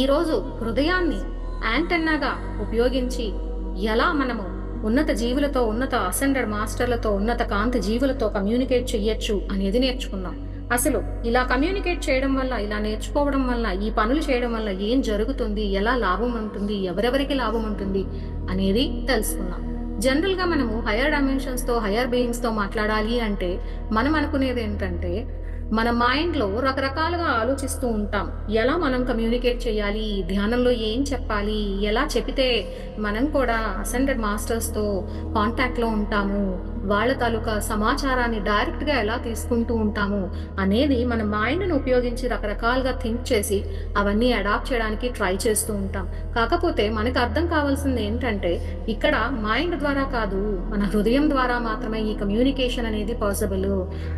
ఈరోజు హృదయాన్ని యాంటెన్నాగా ఉపయోగించి ఎలా మనము ఉన్నత జీవులతో ఉన్నత అసెండెడ్ మాస్టర్లతో ఉన్నత కాంతి జీవులతో కమ్యూనికేట్ చెయ్యొచ్చు అనేది నేర్చుకున్నాం అసలు ఇలా కమ్యూనికేట్ చేయడం వల్ల ఇలా నేర్చుకోవడం వల్ల ఈ పనులు చేయడం వల్ల ఏం జరుగుతుంది? ఎలా లాభం ఉంటుంది? ఎవరెవరికి లాభం ఉంటుంది? అనేది తెలుసుకున్నాం జనరల్గా మనము హయర్ డైమెన్షన్స్తో హయర్ బీయింగ్స్తో మాట్లాడాలి అంటే మనం అనుకునేది ఏంటంటే మన మైండ్లో రకరకాలుగా ఆలోచిస్తూ ఉంటాం. ఎలా మనం కమ్యూనికేట్ చేయాలి? ధ్యానంలో ఏం చెప్పాలి? ఎలా చెబితే మనం కూడా అసెండెడ్ మాస్టర్స్తో కాంటాక్ట్లో ఉంటాము? వాళ్ళ తాలూకా సమాచారాన్ని డైరెక్ట్గా ఎలా తీసుకుంటూ ఉంటాము? అనేది మన మైండ్ను ఉపయోగించి రకరకాలుగా థింక్ చేసి అవన్నీ అడాప్ట్ చేయడానికి ట్రై చేస్తూ ఉంటాం. కాకపోతే మనకు అర్థం కావాల్సింది ఏంటంటే ఇక్కడ మైండ్ ద్వారా కాదు మన హృదయం ద్వారా మాత్రమే ఈ కమ్యూనికేషన్ అనేది పాసిబుల్.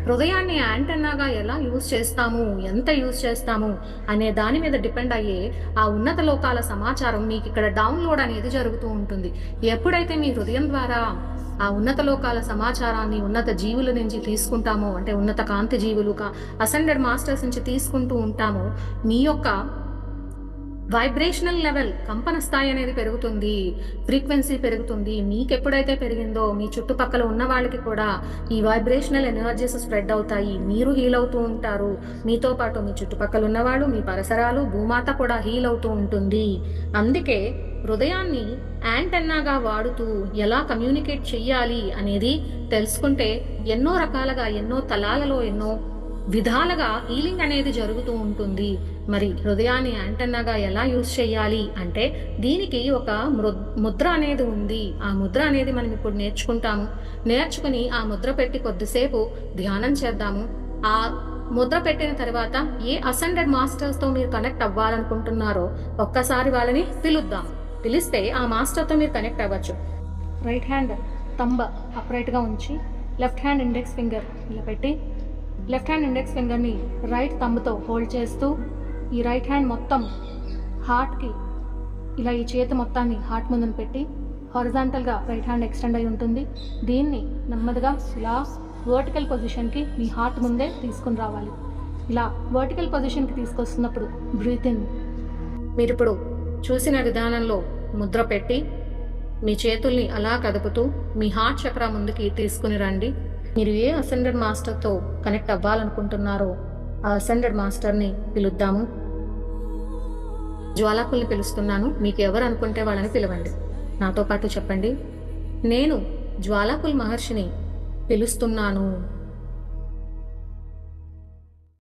హృదయాన్ని యాంటన్నాగా ఎలా యూజ్ చేస్తాము ఎంత యూజ్ చేస్తాము అనే దాని మీద డిపెండ్ అయ్యే ఆ ఉన్నత లోకాల సమాచారం మీకు ఇక్కడ డౌన్లోడ్ అనేది జరుగుతూ ఉంటుంది. ఎప్పుడైతే మీ హృదయం ద్వారా ఆ ఉన్నత లోకాల సమాచారాన్ని ఉన్నత జీవుల నుంచి తీసుకుంటామో అంటే ఉన్నత కాంతి జీవులు అసెండెడ్ మాస్టర్స్ నుంచి తీసుకుంటూ ఉంటామో మీ యొక్క వైబ్రేషనల్ లెవెల్ కంపన స్థాయి అనేది పెరుగుతుంది ఫ్రీక్వెన్సీ పెరుగుతుంది. మీకు ఎప్పుడైతే పెరిగిందో మీ చుట్టుపక్కల ఉన్న వాళ్ళకి కూడా ఈ వైబ్రేషనల్ ఎనర్జీస్ స్ప్రెడ్ అవుతాయి. మీరు హీల్ అవుతూ ఉంటారు. మీతో పాటు మీ చుట్టుపక్కల ఉన్నవాళ్ళు మీ పరిసరాలు భూమాత కూడా హీల్ అవుతూ ఉంటుంది. అందుకే హృదయాన్ని యాంటెన్నాగా వాడుతూ ఎలా కమ్యూనికేట్ చెయ్యాలి అనేది తెలుసుకుంటే ఎన్నో రకాలుగా ఎన్నో తలాలలో ఎన్నో విధాలుగా హీలింగ్ అనేది జరుగుతూ ఉంటుంది. మరి హృదయాన్ని యాంటన్నాగా ఎలా యూజ్ చేయాలి అంటే దీనికి ఒక ముద్ర అనేది ఉంది. ఆ ముద్ర అనేది మనం ఇప్పుడు నేర్చుకుంటాము. నేర్చుకుని ఆ ముద్ర పెట్టి కొద్దిసేపు ధ్యానం చేద్దాము. ఆ ముద్ర పెట్టిన తర్వాత ఏ అసెండెడ్ మాస్టర్స్తో మీరు కనెక్ట్ అవ్వాలనుకుంటున్నారో ఒక్కసారి వాళ్ళని పిలుద్దాం. పిలిస్తే ఆ మాస్టర్తో మీరు కనెక్ట్ అవ్వచ్చు. రైట్ హ్యాండ్ తంబ అప్రైట్గా ఉంచి లెఫ్ట్ హ్యాండ్ ఇండెక్స్ ఫింగర్ ఇలా పెట్టి లెఫ్ట్ హ్యాండ్ ఇండెక్స్ ఫింగర్ని రైట్ తమ్ముతో హోల్డ్ చేస్తూ ఈ రైట్ హ్యాండ్ మొత్తం హార్ట్కి ఇలా ఈ చేతి మొత్తాన్ని హార్ట్ ముందున పెట్టి హారిజాంటల్గా రైట్ హ్యాండ్ ఎక్స్టెండ్ అయి ఉంటుంది. దీన్ని నెమ్మదిగా ఇలా వర్టికల్ పొజిషన్కి మీ హార్ట్ ముందే తీసుకుని రావాలి. ఇలా వర్టికల్ పొజిషన్కి తీసుకొస్తున్నప్పుడు బ్రీత్ ఇన్. మీరు ఇప్పుడు చూసిన విధానంలో ముద్ర పెట్టి మీ చేతుల్ని అలా కదుపుతూ మీ హార్ట్ చక్ర ముందుకి తీసుకుని రండి. మీరు ఏ అసెండెడ్ మాస్టర్తో కనెక్ట్ అవ్వాలనుకుంటున్నారో ఆ అసెండెడ్ మాస్టర్ని పిలుద్దాము. జ్వాలాకుల్ని పిలుస్తున్నాను. మీకు ఎవరు అనుకుంటే వాళ్ళని పిలవండి. నాతో పాటు చెప్పండి. నేను జ్వాలాకుల్ మహర్షిని పిలుస్తున్నాను.